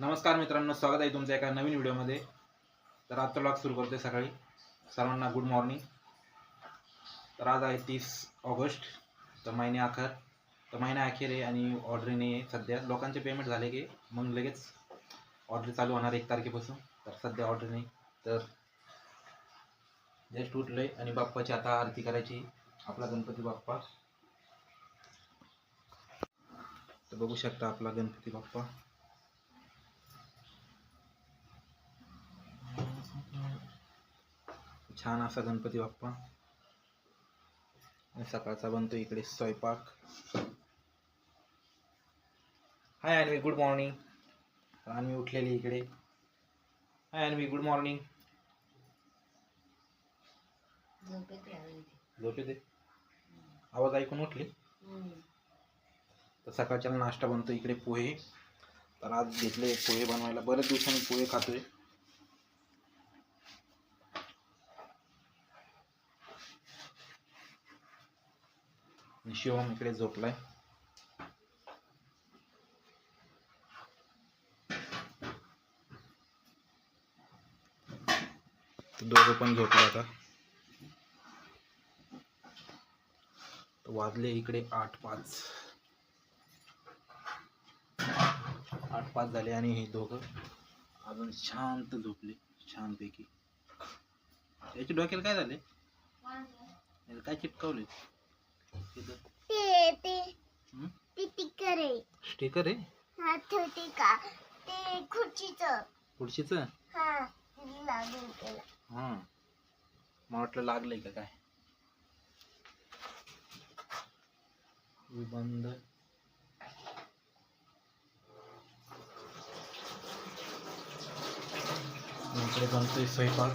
नमस्कार मित्रांनो स्वागत आहे तुमच्या एका नवीन व्हिडिओमध्ये. तर आजचा ब्लॉग सुरू करतोय सकाळी. सर्वांना गुड मॉर्निंग तर आज आहे तीस ऑगस्ट तर महिने अखेर तर महिना अखेर आहे आणि ऑर्डर नाही आहे सध्या. लोकांचे पेमेंट झाले की मग लगेच ऑर्डर चालू होणार एक तारखेपासून. तर सध्या ऑर्डर नाही. तर जस्ट उठलं आहे आणि बाप्पाची आता आरती करायची आपला गणपती बाप्पा. तर बघू शकता आपला गणपती बाप्पा. छान असा गणपती बाप्पा. आणि सकाळचा बनतो इकडे स्वयंपाक. Hi Anvi good morning Anvi उठलेली इकडे. Hi Anvi good morning. झोपे आवाज ऐकून उठली. तर सकाळच्या नाश्ता बनतो इकडे पोहे. तर आज घेतले पोहे बनवायला. बरेच दिवसांनी पोहे खातोय. शिवम इकडे झोपलाय. दोघं पण झोपले आता. वाजले इकडे आठ पाच. आठ पाच झाले आणि हे दोघं अजून शांत झोपले छानपैकी याच्या डोक्याला काय झाले काय चिटकवले ते ते ते तिकर आहे. स्टिकर आहे? हा छोटी का? ते खुर्चीचं. खुर्चीच? हा हा. मला वाटलं लागलंय का काय? बंद इकडे बनतोय स्वयंपाक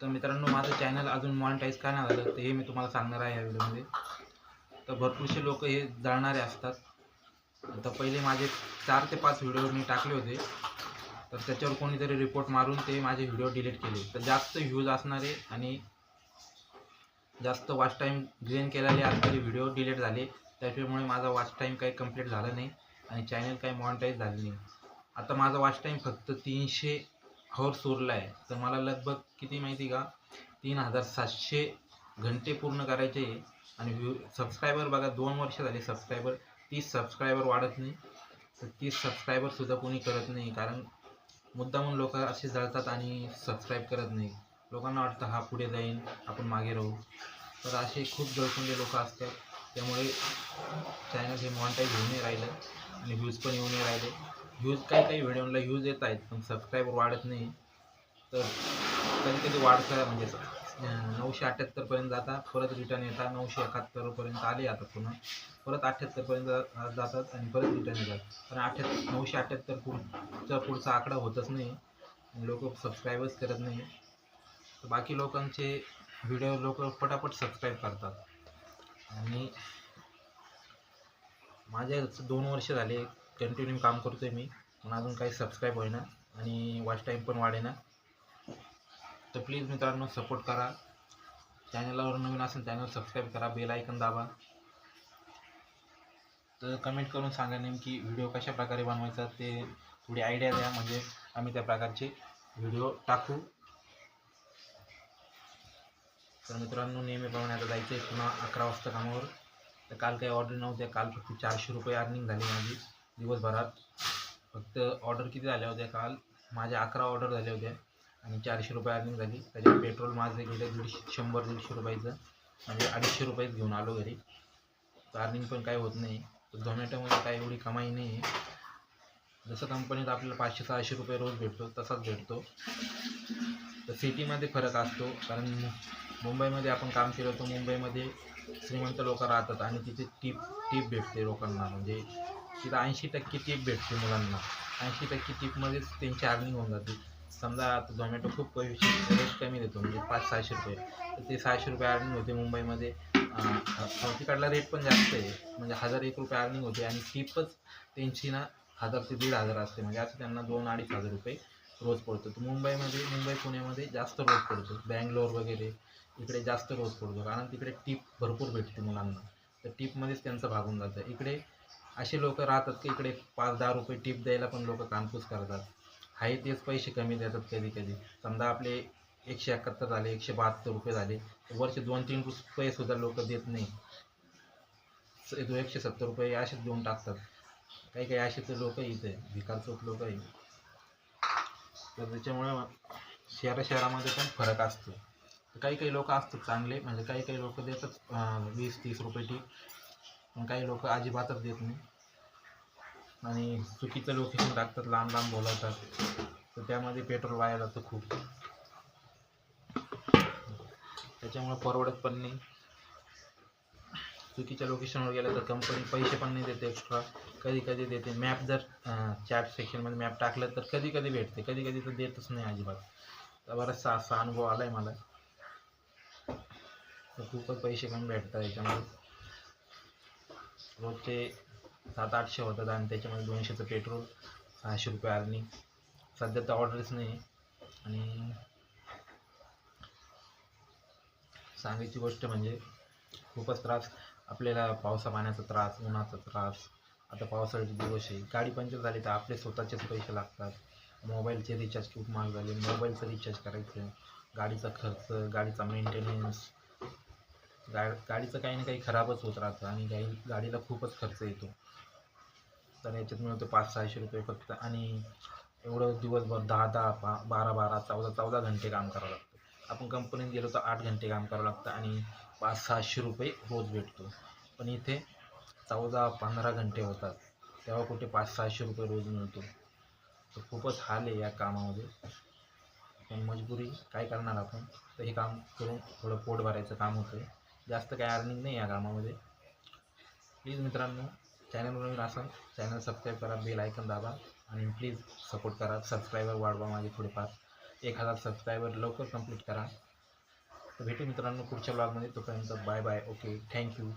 तर मित्रांनो माझं चॅनल अजून मॉनिटाईज का नाही झालं ते हे मी तुम्हाला सांगणार आहे या व्हिडिओमध्ये. तर भरपूरसे लोक हे जाणणारे असतात. तर पहिले माझे चार ते पाच व्हिडिओ मी टाकले होते. तर त्याच्यावर कोणीतरी रिपोर्ट मारून ते माझे व्हिडिओ डिलीट केले. तर जास्त व्ह्यूज असणारे आणि जास्त वॉच टाईम गेन केलेले असणारे व्हिडिओ डिलीट झाले. त्याच्यामुळे माझा वॉच टाईम काही कंप्लीट झाला नाही आणि चॅनल काही मॉनिटाईज झाले नाही. आता माझा वॉच टाईम फक्त तीनशे हॉर्स उरला आहे तर मला लगभग किती माहिती का? तीन हजार सातशे घंटे पूर्ण करायचे आहे. आणि व्ह्यू सबस्क्रायबर बघा दोन वर्ष झाले सबस्क्रायबर तीस सबस्क्रायबर वाढत नाही. तर तीस सबस्क्रायबरसुद्धा कोणी करत नाही कारण मुद्दामून लोक असे जळतात आणि सबस्क्राईब करत नाही. लोकांना वाटतं हा पुढे जाईन आपण मागे राहू. तर असे खूप जळकुंडे लोक असतात. त्यामुळे चॅनल हे मॉनिटाईज होऊ नाही राहिलं आणि व्ह्यूज पण येऊ नाही राहिले. व्ह्यूज काही काही व्हिडिओला व्ह्यूज येत आहेत पण सबस्क्रायबर वाढत नाही. तर कधी कधी वाढतं म्हणजे अं, नऊशे अठ्ठ्याहत्तरपर्यंत जाता परत रिटर्न येतात. नऊशे एकाहत्तरपर्यंत आले आता पुन्हा. परत अठ्ठ्याहत्तरपर्यंत जा- जातात आणि परत रिटर्न येतात. पण अठ्ठ्या नऊशे अठ्ठ्याहत्तर पुढचा पुढचा आकडा होतच नाही. लोक सबस्क्राईबच करत नाही. तर बाकी लोकांचे व्हिडिओ लोक पटापट सबस्क्राईब करतात. आणि माझ्या दोन वर्ष झाले कंटिन्यू काम करतो आहे मी. पण अजून काही सबस्क्राईब होईना. आणि वॉच टाईम पण वाढेना. तर प्लीज मित्रांनो सपोर्ट करा. चॅनलवर नवीन असेल चॅनल सबस्क्राईब करा बेल आयकन दाबा. तर कमेंट करून सांगा नेमकी व्हिडिओ कशा प्रकारे बनवायचा ते थोडी आयडिया द्या. म्हणजे आम्ही त्या प्रकारचे व्हिडिओ टाकू. तर मित्रांनो नेहमीप्रमाणे आता जायचं आहे पुन्हा अकरा वाजता कामावर. तर काल काही ऑर्डर नव्हत्या काल फक्त चारशे रुपये अर्निंग झाली माझी दिवसभरात. फक्त ऑर्डर किती झाल्या होत्या काल? माझ्या अकरा ऑर्डर झाल्या होत्या. आणि चारशे रुपये अर्निंग झाली. त्याच्यात पेट्रोल माझं गेलं दीडशे शंभर दीडशे रुपयाचं म्हणजे अडीचशे रुपयेच घेऊन आलो घरी. तर अर्निंग पण काही होत नाही. झोमॅटोमध्ये काही एवढी कमाई नाही. आहे जसं कंपनीत आपल्याला पाचशे सहाशे रुपये रोज भेटतो तसाच भेटतो. तर सिटीमध्ये फरक असतो. कारण मुंबईमध्ये आपण काम केलं तर मुंबईमध्ये श्रीमंत लोक राहतात आणि तिथे टीप टीप भेटते लोकांना. म्हणजे तिथं ऐंशी टक्के टीप भेटते मुलांना. ऐंशी टक्के टीपमध्येच त्यांची अर्निंग होऊन जाते. समजा आता झोमॅटो खूप पैसे रेट कमी देतो म्हणजे पाच सहाशे रुपये. तर ते सहाशे रुपये अर्निंग होते मुंबईमध्ये. अं, रेट पण जास्त आहे. म्हणजे हजार एक रुपये अर्निंग होते आणि टीपच त्यांची ना हजार ते दीड हजार असते. म्हणजे असं त्यांना दोन अडीच हजार रुपये रोज पडतो. तर मुंबईमध्ये मुंबई पुण्यामध्ये जास्त रोज पडतो. बँगलोर वगैरे इकडे जास्त रोज पडतो. कारण तिकडे टीप भरपूर भेटते मुलांना. तर टीपमध्येच त्यांचं भागून जातं. इकडे असे लोक राहतात की इकडे पाच दहा रुपये टीप द्यायला पण लोक कानपूस करतात. आहे तेच पैसे कमी देतात कधी कधी. समजा आपले एकशे एकाहत्तर झाले एकशे बहात्तर रुपये झाले वर्ष दोन तीन रुपये सुद्धा लोक देत नाही. एकशे सत्तर रुपये असेच देऊन टाकतात. काही काही असे तर लोक इथे भिकारचोट लोक आहे. तर त्याच्यामुळे शहरा शहरामध्ये पण फरक असतो. काही काही लोक असतात चांगले म्हणजे काही काही लोक देतात वीस तीस रुपये टीप पण काही लोक अजिबातच देत नाही. आणि चुकीचं लोकेशन टाकतात लांब लांब बोलवतात. तर त्यामध्ये पेट्रोल वाया जातं खूप. त्याच्यामुळे परवडत पण नाही. चुकीच्या लोकेशनवर गेलं तर कंपनी पैसे पण नाही देते एक्स्ट्रा कधी कधी देते. मॅप जर चॅट सेक्शनमध्ये मॅप टाकलं तर कधी कधी भेटते. कधी कधी तर देतच नाही अजिबात. तर बराचसा असा अनुभव आला आहे मला. तर खूपच पैसे कमी भेटतात याच्यामध्ये. रोजचे सात आठशे होतात आणि त्याच्यामध्ये दोनशेचं पेट्रोल सहाशे रुपये अर्निंग सध्या तर ऑर्डरच नाही आणि सांगायची गोष्ट म्हणजे खूपच त्रास. आपल्याला पावसा पाण्याचा त्रास उन्हाचा त्रास. आता पावसाळ्याचे दिवस आहे. गाडी पंक्चर झाली तर आपले स्वतःचेच पैसे लागतात. मोबाईलचे रिचार्ज खूप महाग झाले. मोबाईलचं रिचार्ज करायचं. गाडीचा खर्च गाडीचा मेंटेनन्स गा गाडीचं काही ना काही खराबच होत राहतं आणि गाडी गाडीला खूपच खर्च येतो. तर याच्यात मिळतो पाच सहाशे रुपये फक्त आणि एवढं दिवसभर दहा दहा बा बारा बारा चौदा चौदा घंटे काम करावं लागतं. आपण कंपनीत गेलो तर आठ घंटे काम करावं लागतं आणि पाच सहाशे रुपये रोज भेटतो. पण इथे चौदा पंधरा घंटे होतात. तेव्हा कुठे पाच सहाशे रुपये रोज मिळतो. तर खूपच हाल आहे या कामामध्ये. पण मजबुरी काय करणार आपण? तर हे काम करून थोडं पोट भरायचं काम होतं आहे जास्त काय अर्निंग नाही या कामामध्ये. प्लीज मित्रांनो चॅनलवर नवीन असाल चॅनल सबस्क्राईब करा बेल ऐकन दाबा आणि प्लीज सपोर्ट करा. सबस्क्रायबर वाढवा माझे थोडेफार. एक हजार सबस्क्रायबर लवकर कंप्लीट करा. तर भेटू मित्रांनो पुढच्या ब्लॉगमध्ये तोपर्यंत बाय बाय ओके थँक्यू